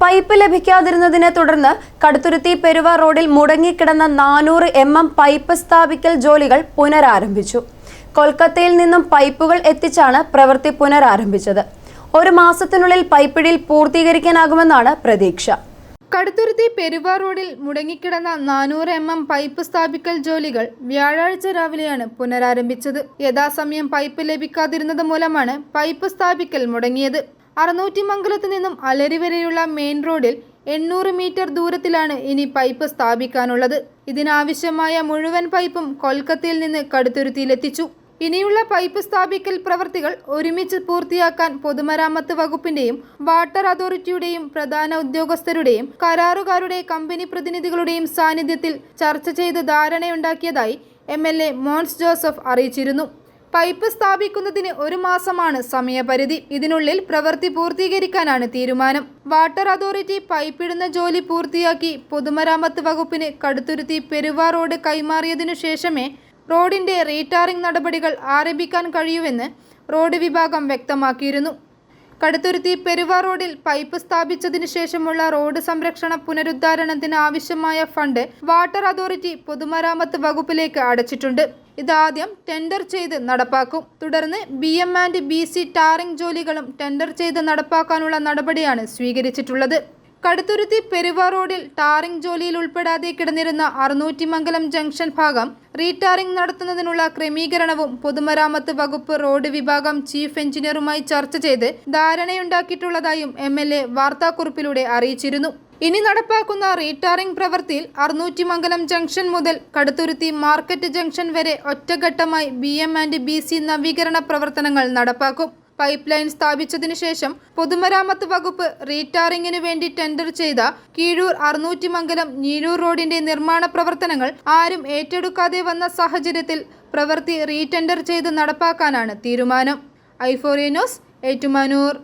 Pipe ലഭിക്കാതിരുന്നതിനെ തുടർന്ന് കടുത്തുരുത്തി പെരുവ റോഡിൽ മുടങ്ങിക്കിടന്ന നാനൂറ് എം എം പൈപ്പ് സ്ഥാപിക്കൽ ജോലികൾ പുനരാരംഭിച്ചു. കൊൽക്കത്തയിൽ നിന്നും പൈപ്പുകൾ എത്തിച്ചാണ് പ്രവൃത്തി പുനരാരംഭിച്ചത്. ഒരു മാസത്തിനുള്ളിൽ പൈപ്പിടിയിൽ പൂർത്തീകരിക്കാനാകുമെന്നാണ് പ്രതീക്ഷ. കടുത്തുരുത്തി പെരുവ റോഡിൽ മുടങ്ങിക്കിടന്ന നാനൂറ് എം എം പൈപ്പ് സ്ഥാപിക്കൽ ജോലികൾ വ്യാഴാഴ്ച രാവിലെയാണ് പുനരാരംഭിച്ചത്. യഥാസമയം പൈപ്പ് ലഭിക്കാതിരുന്നത് മൂലമാണ് പൈപ്പ് സ്ഥാപിക്കൽ മുടങ്ങിയത്. അറുന്നൂറ്റിമംഗലത്ത് നിന്നും അലരി വരെയുള്ള മെയിൻ റോഡിൽ എണ്ണൂറ് മീറ്റർ ദൂരത്തിലാണ് ഇനി പൈപ്പ് സ്ഥാപിക്കാനുള്ളത്. ഇതിനാവശ്യമായ മുഴുവൻ പൈപ്പും കൊൽക്കത്തയിൽ നിന്ന് കടുത്തുരുത്തിയിലെത്തിച്ചു. ഇനിയുള്ള പൈപ്പ് സ്ഥാപിക്കൽ പ്രവൃത്തികൾ ഒരുമിച്ച് പൂർത്തിയാക്കാൻ പൊതുമരാമത്ത് വകുപ്പിന്റെയും വാട്ടർ അതോറിറ്റിയുടെയും പ്രധാന ഉദ്യോഗസ്ഥരുടെയും കരാറുകാരുടെ കമ്പനി പ്രതിനിധികളുടെയും സാന്നിധ്യത്തിൽ ചർച്ച ചെയ്ത് ധാരണയുണ്ടാക്കിയതായി M L A Mons Joseph അറിയിച്ചിരുന്നു. പൈപ്പ് സ്ഥാപിക്കുന്നതിന് ഒരു മാസമാണ് സമയപരിധി. ഇതിനുള്ളിൽ പ്രവൃത്തി പൂർത്തീകരിക്കാനാണ് തീരുമാനം. വാട്ടർ അതോറിറ്റി പൈപ്പിടുന്ന ജോലി പൂർത്തിയാക്കി പൊതുമരാമത്ത് വകുപ്പിന് കടുത്തുരുത്തി പെരുവാ റോഡ് കൈമാറിയതിനു ശേഷമേ റോഡിന്റെ റീടാറിംഗ് നടപടികൾ ആരംഭിക്കാൻ കഴിയൂവെന്ന് റോഡ് വിഭാഗം വ്യക്തമാക്കിയിരുന്നു. കടുത്തുരുത്തി പെരുവാ റോഡിൽ പൈപ്പ് സ്ഥാപിച്ചതിനു ശേഷമുള്ള റോഡ് സംരക്ഷണ പുനരുദ്ധാരണത്തിന് ആവശ്യമായ ഫണ്ട് വാട്ടർ അതോറിറ്റി പൊതുമരാമത്ത് വകുപ്പിലേക്ക് അടച്ചിട്ടുണ്ട്. ഇതാദ്യം ടെൻഡർ ചെയ്ത് നടപ്പാക്കും. തുടർന്ന് B M and B C tarring ജോലികളും ടെൻഡർ ചെയ്ത് നടപ്പാക്കാനുള്ള നടപടിയാണ് സ്വീകരിച്ചിട്ടുള്ളത്. കടുത്തുരുത്തി പെരുവ റോഡിൽ ടാറിംഗ് ജോലിയിൽ ഉൾപ്പെടാതെ കിടന്നിരുന്ന അറുന്നൂറ്റിമംഗലം ജംഗ്ഷൻ ഭാഗം റീടാറിംഗ് നടത്തുന്നതിനുള്ള ക്രമീകരണവും പൊതുമരാമത്ത് വകുപ്പ് റോഡ് വിഭാഗം ചീഫ് എഞ്ചിനീയറുമായി ചർച്ച ചെയ്ത് ധാരണയുണ്ടാക്കിയിട്ടുള്ളതായും എം എൽ എ വാർത്താക്കുറിപ്പിലൂടെ അറിയിച്ചിരുന്നു. ഇനി നടപ്പാക്കുന്ന റീടാറിംഗ് പ്രവൃത്തിയിൽ അറുന്നൂറ്റിമംഗലം ജംഗ്ഷൻ മുതൽ കടുത്തുരുത്തി മാർക്കറ്റ് ജംഗ്ഷൻ വരെ ഒറ്റഘട്ടമായി B M and B C നവീകരണ പ്രവർത്തനങ്ങൾ നടപ്പാക്കും. പൈപ്പ് ലൈൻ സ്ഥാപിച്ചതിനു ശേഷം പൊതുമരാമത്ത് വകുപ്പ് റീടാറിംഗിന് വേണ്ടി ടെൻഡർ ചെയ്ത കീഴൂർ അറുന്നൂറ്റിമംഗലം ഞീഴൂർ റോഡിന്റെ നിർമ്മാണ പ്രവർത്തനങ്ങൾ ആരും ഏറ്റെടുക്കാതെ വന്ന സാഹചര്യത്തിൽ പ്രവൃത്തി റീടെൻഡർ ചെയ്ത് നടപ്പാക്കാനാണ് തീരുമാനം. ഐഫോറിയനോസ് ഏറ്റുമാനൂർ.